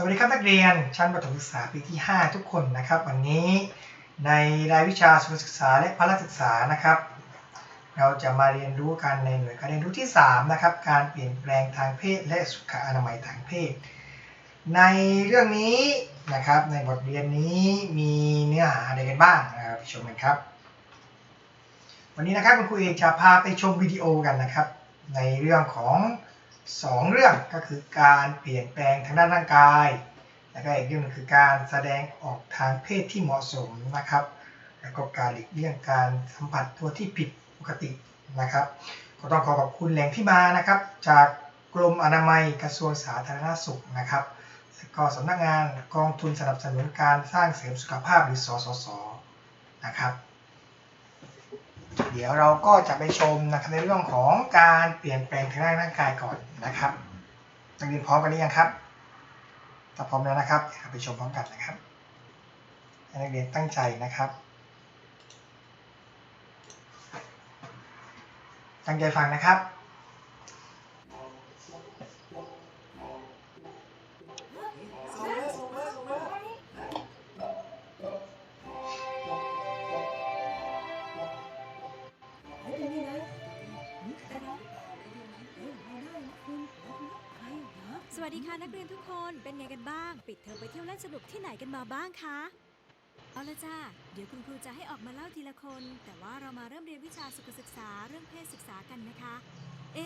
สวัสดีครับนักเรียนชั้นประถมศึกษาปีที่ 5 ทุกคนนะครับ วันนี้ในรายวิชาสุขศึกษาและพละศึกษานะครับ เราจะมาเรียนรู้กันในหน่วยการเรียนรู้ที่3นะครับการเปลี่ยนแปลงทางเพศและสุขอนามัยทางเพศ ในเรื่องนี้นะครับในบทเรียนนี้มีเนื้อหาอะไรกันบ้างนะครับชมกันครับ วันนี้นะครับคุณครูเอกจะพาไปชมวิดีโอกันนะครับ ในเรื่องของ สองเรื่องก็คือการเปลี่ยนแปลงทางด้านร่างกาย แล้วก็อีกเรื่องหนึงคือการแสดงออกทางเพศที่เหมาะสมนะครับ แล้วก็การหลีกเลี่ยงการสัมผัสตัวที่ผิดปกตินะครับ ก็ต้องขอขอบคุณแหล่งที่มานะครับ จากกรมอนามัยกระทรวงสาธารณสุขนะครับแล้วก็สำนักงานกองทุนสนับสนุนการสร้างเสริมสุขภาพหรือสสสนะครับ เดี๋ยวเราก็จะไปชมนะครับในเรื่องของการเปลี่ยนแปลงทางด้านร่างกายก่อน นักเรียนพร้อมกันหรือยังครับถ้าพร้อมแล้วนะครับไปชมพร้อมกันนะครับให้นักเรียนตั้งใจนะครับ ตั้งใจฟังนะครับ วัสดีค่ะนักเรียนทุกคนเป็นไงกันบ้าง ปิดเทอมไปเที่ยวเล่นสนุกที่ไหนกันมาบ้างคะเอาละจ้าเดี๋ยวคุณครูจะให้ออกมาเล่าทีละคน แต่ว่าเรามาเริ่มเรียนวิชาสุขศึกษาเรื่องเพศศึกษากันนะคะ เอ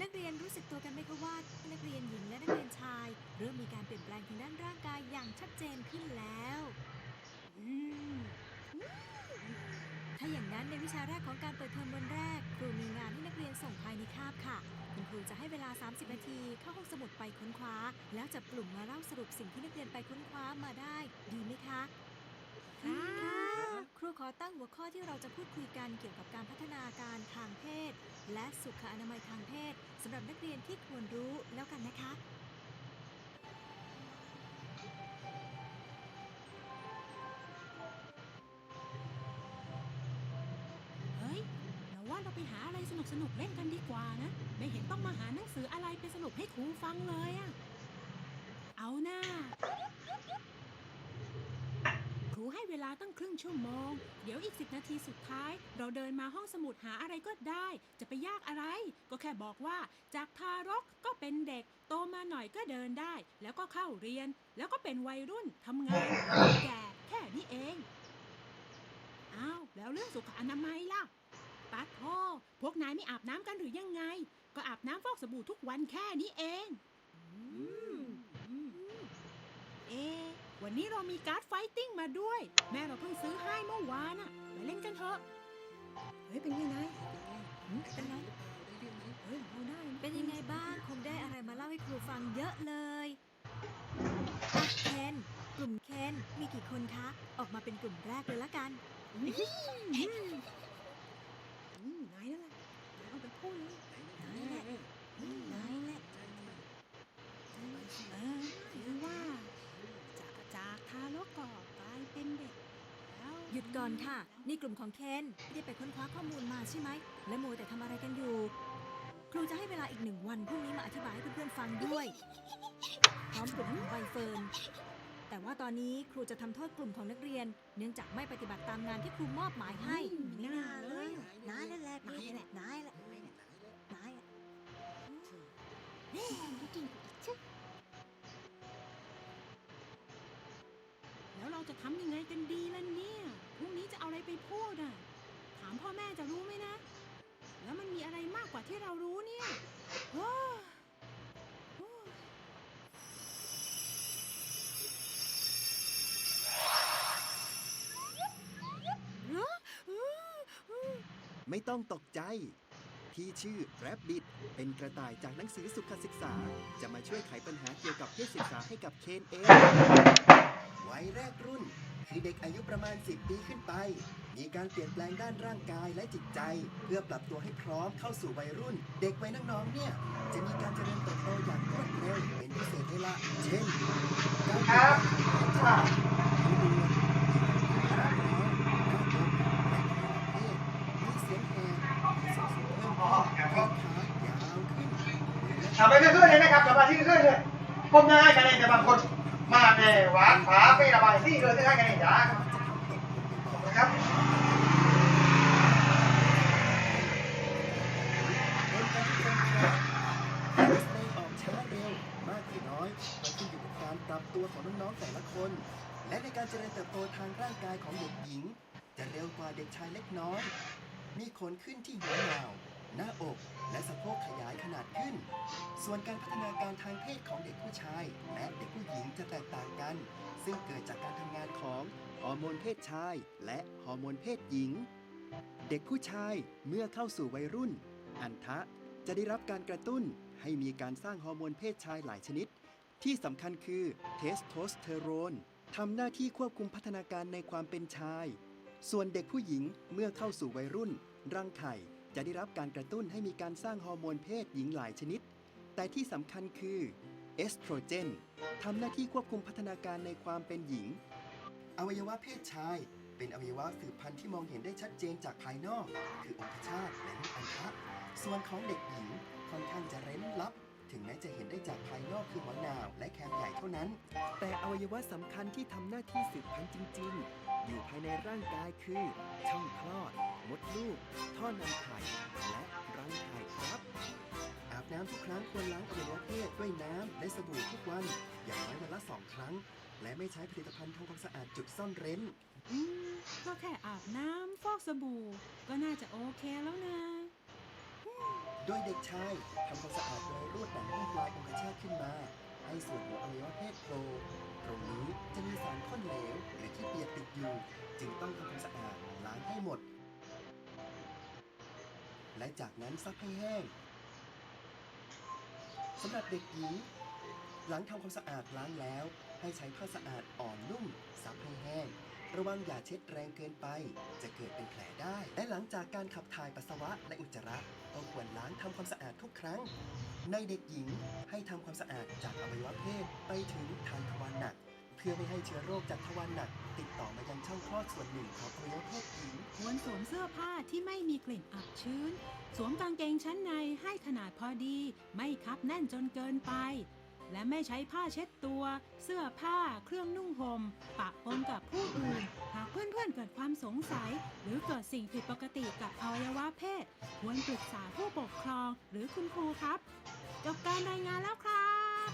นักเรียนรู้สึกตัวกันไหมคะว่านักเรียนหญิงและนักเรียนชาย เริ่มมีการเปลี่ยนแปลงทางด้านร่างกายอย่างชัดเจนขึ้นแล้วถ้าอย่างนั้นในวิชาแรกของการเปิดเทอมวันแรก ครูมีงานให้นักเรียนส่งภายในคาบค่ะ คุณครูจะให้เวลา 30 นาทีเข้าห้องสมุดไปค้นคว้า แล้วจับกลุ่มมาเล่าสรุปสิ่งที่นักเรียนไปค้นคว้ามาได้ ดีไหมคะค่ะครูขอตั้งหัวข้อที่เราจะพูดคุยกันเกี่ยวกับการพัฒนาการทางเพศ และสุขอนามัยทางเพศสำหรับนักเรียนที่ควรรู้แล้วกันนะคะ นุกเล่นกันดีกว่านะ ไม่เห็นต้องมาหาหนังสืออะไรไปสรุปให้ครูฟังเลยอะเอาหน้าครูให้เวลาตั้งครึ่งชั่วโมง เดี๋ยวอีกสิบนาทีสุดท้าย เราเดินมาห้องสมุดหาอะไรก็ได้ จะไปยากอะไร ก็แค่บอกว่า จากทารกก็เป็นเด็ก โตมาหน่อยก็เดินได้ แล้วก็เข้าเรียน แล้วก็เป็นวัยรุ่นทำงานแก่แค่นี้เอง อ้าว แล้วเรื่องสุขอนามัยล่ะ ปัดโทพวกนายไม่อาบน้ำกันหรือยังไง ก็อาบน้ำฟอกสบู่ทุกวันแค่นี้เองเอะวันนี้เรามีการ์ดไฟติ้งมาด้วย แม่เราเพิ่งซื้อให้เมื่อวานอะไปเล่นกันเถอะ เฮ้ย เป็นยังไงเป็นไงเฮ้ยเราได้ เป็นยังไงบ้าง คงได้อะไรมาเล่าให้ครูฟังเยอะเลยอะเคนกลุ่มเคนมีกี่คนคะ ออกมาเป็นกลุ่มแรกเลยละกันอืมนายนั่นแหละนายเอาไปพูดเลยนายแหละนายแหละเออคือว่า จากจากทารกก็กลายเป็นเด็กแล้วหยุดก่อนค่ะ นี่กลุ่มของเคนไม่ได้ไปค้นคว้าข้อมูลมาใช่ไหม และโมวแต่ทำอะไรกันอยู่ ครูจะให้เวลาอีกหนึ่งวันพรุ่งนี้มาอธิบายให้เพื่อนๆฟังด้วย พร้อมกลุ่มของใบเฟิร์น แต่ว่าตอนนี้ครูจะทำโทษกลุ่มของนักเรียน เนื่องจากไม่ปฏิบัติตามงานที่ครูมอบหมายให้ ไม่น่าเลยนายนั่นแหละนายนั่นแหละนายแหละนายแล้วเราจะทำยังไงกันดีล่ะเนี่ยพรุ่งนี้จะเอาอะไรไปพูดอะ ถามพ่อแม่จะรู้ไหมนะ แล้วมันมีอะไรมากกว่าที่เรา ไม่ต้องตกใจ พี่ชื่อแรบบิทเป็นกระต่ายจากหนังสือสุขศึกษา จะมาช่วยไขปัญหาเกี่ยวกับเพศศึกษาให้กับเคนเองวัยแรกรุ่นคือเด็กอายุประมาณ 10 ปีขึ้นไป มีการเปลี่ยนแปลงด้านร่างกายและจิตใจ เพื่อปรับตัวให้พร้อมเข้าสู่วัยรุ่น เด็กวัยน้องๆเนี่ย จะมีการเจริญเติบโตอย่างรวดเร็วเป็นพิเศษเลยละเช่นการครับค่ะ มีเสียงแหบมีเสียงสูงเพิ่ม อ๋อ ขึ้น ครับ แขนขายาวขึ้น ทำไปเรื่อยๆเลยนะครับสมาธิเรื่อยๆเลยผมง่ายกันเองแต่บางคนมาแต่หวานฝาไประบายซี่เลยที่ให้กันเองจ้านะครับนการที่คนครับแสดงออกช้าเร็วมากหรือน้อยมันขึ้นอยู่กับการปรับตัวของน้องๆแต่ละคน และในการเจริญเติบโตทางร่างกายของเด็กหญิง จะเร็วกว่าเด็กชายเล็กน้อย มีขนขึ้นที่หัวเหนาวหน้าอก และสะโพกขยายขนาด ส่วนการพัฒนาการทางเพศของเด็กผู้ชาย และเด็กผู้หญิงจะแตกต่างกัน ซึ่งเกิดจากการทำงานของฮอร์โมนเพศชาย และฮอร์โมนเพศหญิง เด็กผู้ชายเมื่อเข้าสู่วัยรุ่น อันทะจะได้รับการกระตุ้นให้มีการสร้างฮอร์โมนเพศชายหลายชนิด ที่สำคัญคือเทสโทสเตอโรนทำหน้าที่ควบคุมพัฒนาการในความเป็นชาย ส่วนเด็กผู้หญิงเมื่อเข้าสู่วัยรุ่น รังไข่จะได้รับการกระตุ้นให้มีการสร้างฮอร์โมนเพศหญิงหลายชนิด แต่ที่สำคัญคือเอสโตรเจนทำหน้าที่ควบคุมพัฒนาการในความเป็นหญิง อวัยวะเพศชาย เป็นอวัยวะสืบพันธุ์ที่มองเห็นได้ชัดเจนจากภายนอก คือองคชาตและลูกอัณฑะส่วนของเด็กหญิงค่อนข้างจะเร้นลับ ถึงแม้จะเห็นได้จากภายนอกคือหัวหนาวและแคมใหญ่เท่านั้น แต่อวัยวะสำคัญที่ทำหน้าที่สืบพันธุ์จริง ๆ อยู่ภายในร่างกายคือ ช่องคลอด มดลูก ท่อนำไข่และรังไข่ครับ ทุกครั้งควรล้างอวัยวะเพศด้วยน้ำและสบู่ทุกวัน อย่างน้อยวันละสองครั้ง และไม่ใช้ผลิตภัณฑ์ทำความสะอาดจุดซ่อนเร้น อืมก็แค่อาบน้ำฟอกสบู่ ก็น่าจะโอเคแล้วนะ โดยเด็กชายทำความสะอาดโดยรูดหนังหุ้มปลายองคชาตขึ้นมา ให้ส่วนหัวอวัยวะเพศโผล่ตรงนี้จะมีสารข้นเหลวหรือที่เปียกติดอยู่ จึงต้องทำความสะอาดล้างให้หมด และจากนั้นซักให้แห้ง สำหรับเด็กหญิง หลังทำความสะอาดล้างแล้ว ให้ใช้ผ้าสะอาดอ่อนนุ่มซับให้แห้ง ระวังอย่าเช็ดแรงเกินไป จะเกิดเป็นแผลได้ และหลังจากการขับถ่ายปัสสาวะและอุจจาระก็ควรล้างทำความสะอาดทุกครั้ง ในเด็กหญิงให้ทำความสะอาดจากอวัยวะเพศไปถึงทางทวารหนัก พื่อไม่ให้เชื้อโรคจากทวารหนัก ติดต่อมายังช่องคลอดส่วนหนึ่งของอวัยวะเพศหญิง ควรสวมเสื้อผ้าที่ไม่มีกลิ่นอับชื้น สวมกางเกงชั้นในให้ขนาดพอดี ไม่คับแน่นจนเกินไป และไม่ใช้ผ้าเช็ดตัว เสื้อผ้า เครื่องนุ่งหม่มปะปนกับผู้อื่น หากเพื่อนๆเกิดความสงสัย หรือเกิดสิ่งผิดปกติกับอวัยวะเพศ ควรปรึกษาผู้ปกครองหรือคุณครูครับ จบการรายงานแล้วครับ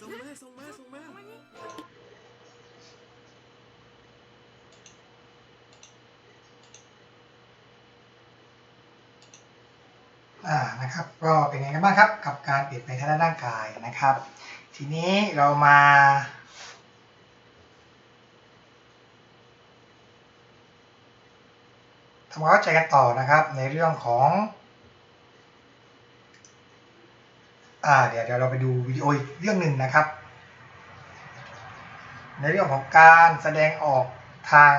ส่ง มาส่งมาส่งมาอ่านะครับก็เป็นไงกันบ้างครับกับการเปลี่ยนแปลงทางด้านร่างกายนะครับ ทีนี้เรามาทำความเข้าใจกันต่อนะครับในเรื่องของ อ่าเดี๋ยวเดี๋ยวเราไปดูวิดีโออีกเรื่องหนึ่งนะครับ ในเรื่องของการแสดงออกทาง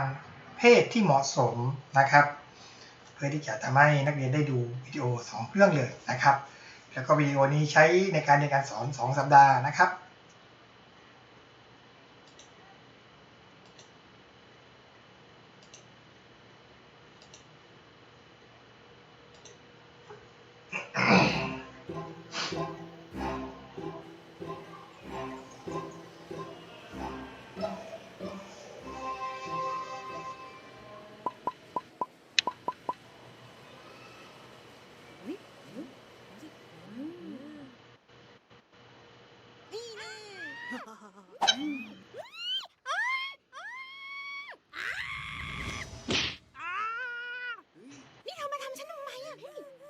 เพศที่เหมาะสมนะครับ เพื่อที่จะทำให้นักเรียนได้ดูวิดีโอ 2 เรื่องเลยนะครับ แล้วก็วิดีโอนี้ใช้ในการเรียนการสอน 2 สัปดาห์นะครับ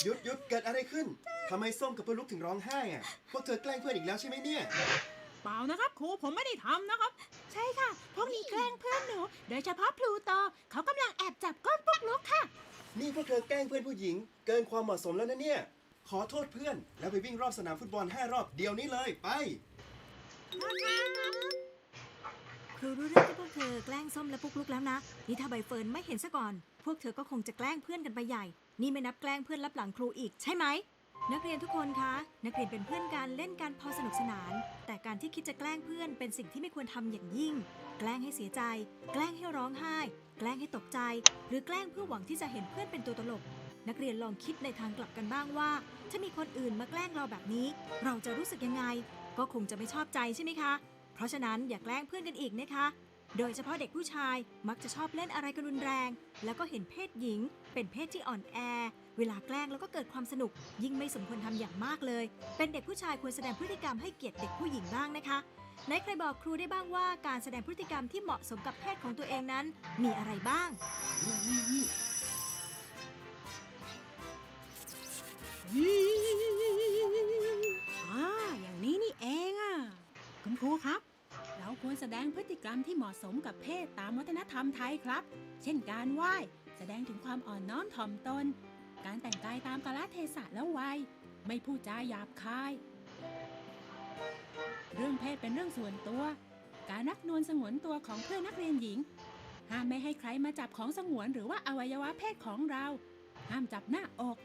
หยุดหยุดเกิดอะไรขึ้นทำไมส้มกับเพื่อนลูกถึงร้องไห้อะพวกเธอแกล้งเพื่อนอีกแล้วใช่ไหมเนี่ย เปล่านะครับครูผมไม่ได้ทำนะครับ ใช่ค่ะ พวกนี้แกล้งเพื่อนหนู โดยเฉพาะพลูโตเขากำลังแอบจับก้นพวกลุกค่ะ นี่พวกเธอแกล้งเพื่อนผู้หญิง เกินความเหมาะสมแล้วนะเนี่ย ขอโทษเพื่อน แล้วไปวิ่งรอบสนามฟุตบอล5รอบเดี๋ยวนี้เลยไป ครูรู้เรื่องที่พวกเธอแกล้งส้มและปุ๊กลุกแล้วนะ นี่ถ้าใบเฟิร์นไม่เห็นซะก่อน พวกเธอก็คงจะแกล้งเพื่อนกันไปใหญ่ นี่ไม่นับแกล้งเพื่อนรับหลังครูอีกใช่ไหม นักเรียนทุกคนคะ นักเรียนเป็นเพื่อนกันเล่นกันพอสนุกสนาน แต่การที่คิดจะแกล้งเพื่อนเป็นสิ่งที่ไม่ควรทำอย่างยิ่ง แกล้งให้เสียใจ แกล้งให้ร้องไห้ แกล้งให้ตกใจ หรือแกล้งเพื่อหวังที่จะเห็นเพื่อนเป็นตัวตลก นักเรียนลองคิดในทางกลับกันบ้างว่า ถ้ามีคนอื่นมาแกล้งเราแบบนี้ เราจะรู้สึกยังไง ก็คงจะไม่ชอบใจใช่ไหมคะ เพราะฉะนั้นอย่าแกล้งเพื่อนกันอีกนะคะ โดยเฉพาะเด็กผู้ชายมักจะชอบเล่นอะไรกันรุนแรง แล้วก็เห็นเพศหญิง เป็นเพศที่อ่อนแอ เวลาแกล้งแล้วก็เกิดความสนุก ยิ่งไม่สมควรทำอย่างมากเลย เป็นเด็กผู้ชายควรแสดงพฤติกรรมให้เกียรติเด็กผู้หญิงบ้างนะคะไหนใครบอกครูได้บ้างว่าการแสดงพฤติกรรมที่เหมาะสมกับเพศของตัวเองนั้น มีอะไรบ้างอ่าอย่างนี้นี่เองอะคุณครูครับ ควรแสดงพฤติกรรมที่เหมาะสมกับเพศตามวัฒนธรรมไทยครับ เช่นการไหว้ แสดงถึงความอ่อนน้อมถ่อมตน การแต่งกายตามกาลเทศะและวัย ไม่พูดจาหยาบคาย เรื่องเพศเป็นเรื่องส่วนตัว การรักนวลสงวนตัวของเพื่อนนักเรียนหญิง ห้ามไม่ให้ใครมาจับของสงวนหรือว่าอวัยวะเพศของเรา ห้ามจับหน้าอก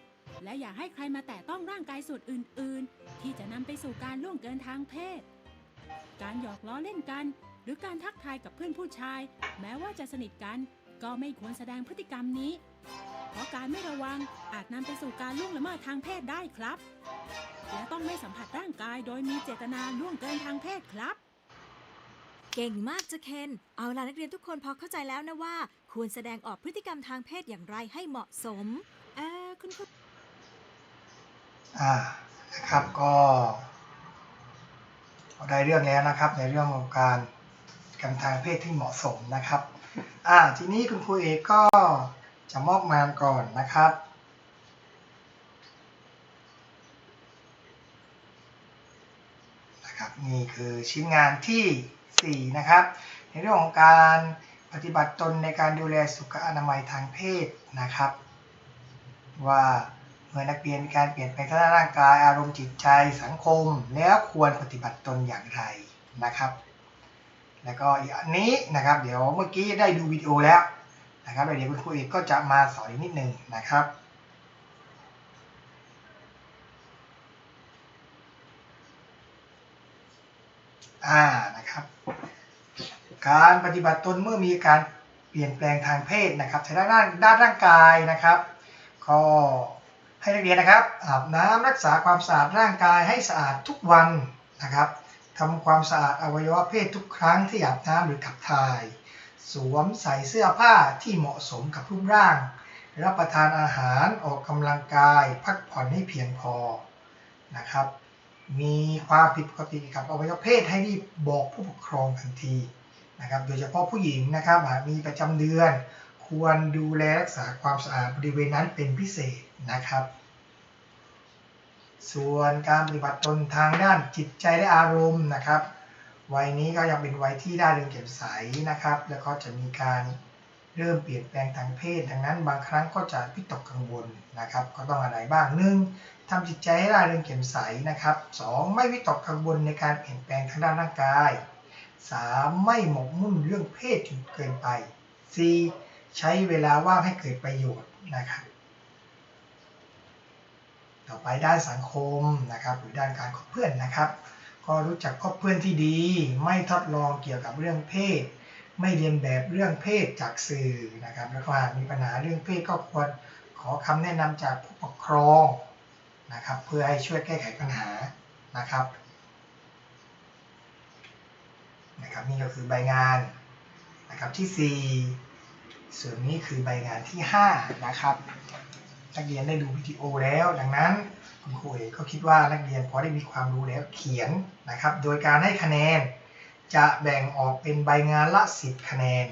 และอย่าให้ใครมาแตะต้องร่างกายส่วนอื่น ๆ ที่จะนำไปสู่การล่วงเกินทางเพศ การหยอกล้อเล่นกัน หรือการทักทายกับเพื่อนผู้ชาย แม้ว่าจะสนิทกัน ก็ไม่ควรแสดงพฤติกรรมนี้ เพราะการไม่ระวังอาจนำไปสู่การล่วงละเมิดทางเพศได้ครับ และต้องไม่สัมผัสร่างกายโดยมีเจตนาล่วงเกินทางเพศครับ เก่งมากจะเคน เอาล่ะนักเรียนทุกคนพอเข้าใจแล้วนะว่า ควรแสดงออกพฤติกรรมทางเพศอย่างไรให้เหมาะสมเออคุณครูอ่านะครับก็ ได้เรื่องแล้วนะครับ ในเรื่องของการกำทางเพศที่เหมาะสมนะครับ อ่าทีนี้คุณครูเอกก็จะมอบงานก่อนนะครับนะครับ นี่คือชิ้นงานทีสี่4 นะครับ ในเรื่องของการปฏิบัติตนในการดูแลสุขอนามัยทางเพศนะครับ ว่า เมื่อนักเรียนมีการเปลี่ยนแปลงทางร่างกายอารมณ์จิตใจสังคม แล้วควรปฏิบัติตนอย่างไรนะครับ แล้วก็อีกอันนี้นะครับ เดี๋ยวเมื่อกี้ได้ดูวิดีโอแล้วนะครับแล้วเดี๋ยวคุณครูเอกก็จะมาสอนอีกนิดนึงนะครับอ่านะครับ การปฏิบัติตนเมื่อมีการเปลี่ยนแปลงทางเพศนะครับทางด้านด้านร่างกายนะครับ ก็ ให้นักเรียนนะครับอาบน้ำรักษาความสะอาดร่างกายให้สะอาดทุกวันนะครับทำความสะอาดอวัยวะเพศทุกครั้งที่อาบน้ำหรือขับถ่าย สวมใส่เสื้อผ้าที่เหมาะสมกับรูปร่าง รับประทานอาหารออกกำลังกาย พักผ่อนให้เพียงพอนะครับ มีความผิดปกติกับอวัยวะเพศให้รีบบอกผู้ปกครองทันทีนะครับ โดยเฉพาะผู้หญิงนะครับมีประจำเดือน ควรดูแลรักษาความสะอาดบริเวณนั้นเป็นพิเศษนะครับ ส่วนการปฏิบัติตนทางด้านจิตใจและอารมณ์นะครับ วัยนี้ก็ยังเป็นวัยที่ได้เรืองแจ่มใสนะครับ แล้วก็จะมีการเริ่มเปลี่ยนแปลงทางเพศ ดังนั้นบางครั้งก็จะวิตกกังวลนะครับ ก็ต้องอะไรบ้างหนึ่งทำจิตใจให้ร่าเริงแจ่มใสนะครับสองไม่วิตกกังวลในการเปลี่ยนแปลงทางด้านร่างกายสามไม่หมกมุ่นเรื่องเพศจนเกินไปสี่ใช้เวลาว่างให้เกิดประโยชน์นะครับ ต่อไปด้านสังคมนะครับหรือด้านการคบเพื่อนนะครับ ก็รู้จักคบเพื่อนที่ดี ไม่ทดลองเกี่ยวกับเรื่องเพศ ไม่เรียนแบบเรื่องเพศจากสื่อนะครับแล้วก็หากมีปัญหาเรื่องเพศก็ควรขอคำแนะนำจากผู้ปกครองนะครับเพื่อให้ช่วยแก้ไขปัญหานะครับนะครับนี่ก็คือใบงานนะครับที่ 4 ส่วนนี้คือใบงานที่ 5 นะครับ นักเรียนได้ดูวิดีโอแล้ว ดังนั้นคุณครูเอกก็คิดว่านักเรียนพอได้มีความรู้แล้วเขียนนะครับ โดยการให้คะแนนจะแบ่งออกเป็นใบงานละ 10 คะแนน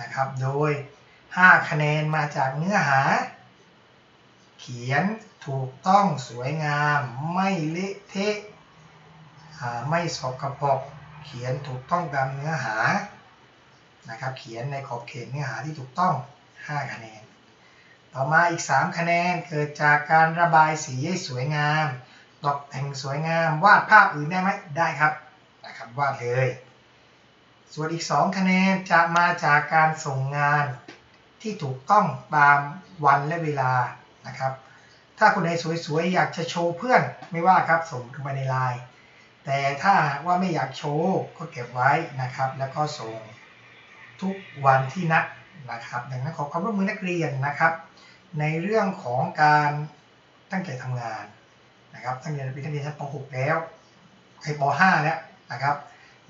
นะครับ โดย 5 คะแนนมาจากเนื้อหา เขียนถูกต้องสวยงาม ไม่เละเทะไม่สกปรกเขียนถูกต้องตามเนื้อหานะครับ เขียนในขอบเขตเนื้อหาที่ถูกต้อง 5 คะแนน ต่อมาอีก 3 คะแนนเกิดจากการระบายสีให้สวยงาม ตกแต่งสวยงาม วาดภาพอื่นได้ไหมได้ครับนะครับวาดเลย ส่วนอีก 2 คะแนนจะมาจากการส่งงานที่ถูกต้องตามวันและเวลานะครับ ถ้าคนไหนสวยๆ อยากจะโชว์เพื่อนไม่ว่าครับส่งเข้ามาในไลน์แต่ถ้าว่าไม่อยากโชว์ก็เก็บไว้นะครับ แล้วก็ส่งทุกวันที่นัดนะครับ ดังนั้นขอความร่วมมือนักเรียนนะครับ ในเรื่องของการตั้งใจทำงานนะครับตั้งใจเป็นนักเรียนชั้นป .6 แล้วไอ้ป .5 แล้วนะครับ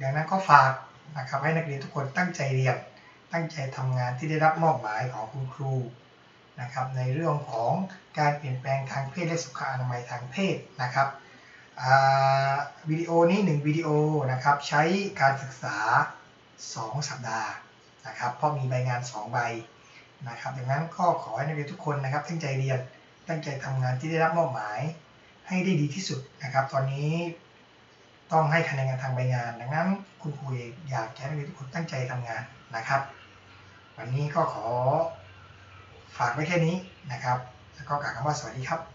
ดังนั้นก็ฝากนะครับให้นักเรียนทุกคนตั้งใจเรียน ตั้งใจทำงานที่ได้รับมอบหมายของคุณครูนะครับในเรื่องของการเปลี่ยนแปลงทางเพศและสุขอนามัยทางเพศนะครับวิดีโอนี้หนึ่งวิดีโอนะครับใช้การศึกษา 2 สัปดาห์นะครับเพราะมีใบงาน 2 ใบ นะครับดังนั้นก็ขอให้นักเรียนทุกคนนะครับตั้งใจเรียนตั้งใจทำงานที่ได้รับมอบหมายให้ได้ดีที่สุดนะครับ ตอนนี้ต้องให้คะแนนงานทางใบงาน ดังนั้นคุณครูอยากให้นักเรียนทุกคนตั้งใจทำงานนะครับ วันนี้ก็ขอฝากไว้แค่นี้นะครับ แล้วก็กล่าวคำว่าสวัสดีครับ